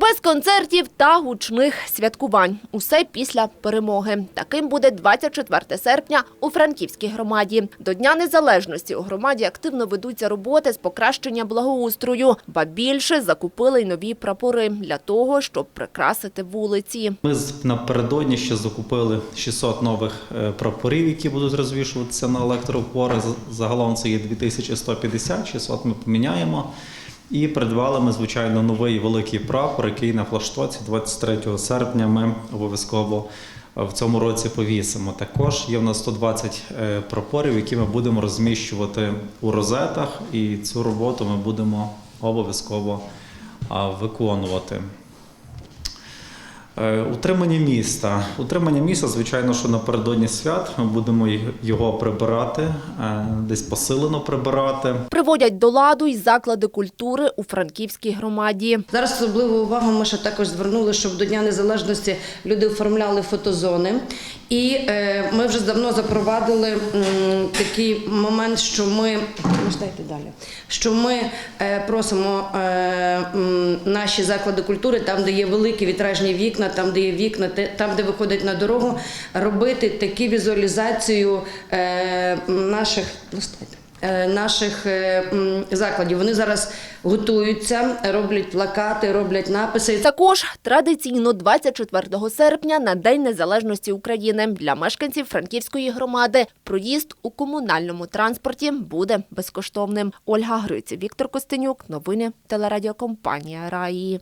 Без концертів та гучних святкувань. Усе після перемоги. Таким буде 24 серпня у Франківській громаді. До Дня Незалежності у громаді активно ведуться роботи з покращення благоустрою. Ба більше закупили й нові прапори для того, щоб прикрасити вулиці. Ми напередодні ще закупили 600 нових е, прапорів, які будуть розвішуватися на електроопори. Загалом це є 2150, 600 ми поміняємо. І придбали ми, звичайно, новий великий прапор, який на флагштоці 23 серпня ми обов'язково е, в цьому році повісимо. Також є в нас 120 е, прапорів, які ми будемо розміщувати у розетах, і цю роботу ми будемо обов'язково виконувати. Е, Утримання міста. Утримання міста, звичайно, що напередодні свят ми будемо його прибирати, е, десь посилено прибирати. Приводять до ладу й заклади культури у Франківській громаді. Зараз особливу увагу ми ще також звернули, щоб до Дня Незалежності люди оформляли фотозони. І е, ми вже давно запровадили м, такий момент, що ми Можете далі, що ми е, просимо е, м, наші заклади культури, там, де є великі вітражні вікна, там, де є вікна, те- там, де виходить на дорогу, робити таку візуалізацію е, наших Листайте. Е, наших е, закладів. Вони зараз готуються, роблять плакати, роблять написи. Також традиційно 24 серпня на День Незалежності України для мешканців Франківської громади проїзд у комунальному транспорті буде безкоштовним. Ольга Гриць, Віктор Костенюк. Новини телерадіокомпанія Раї.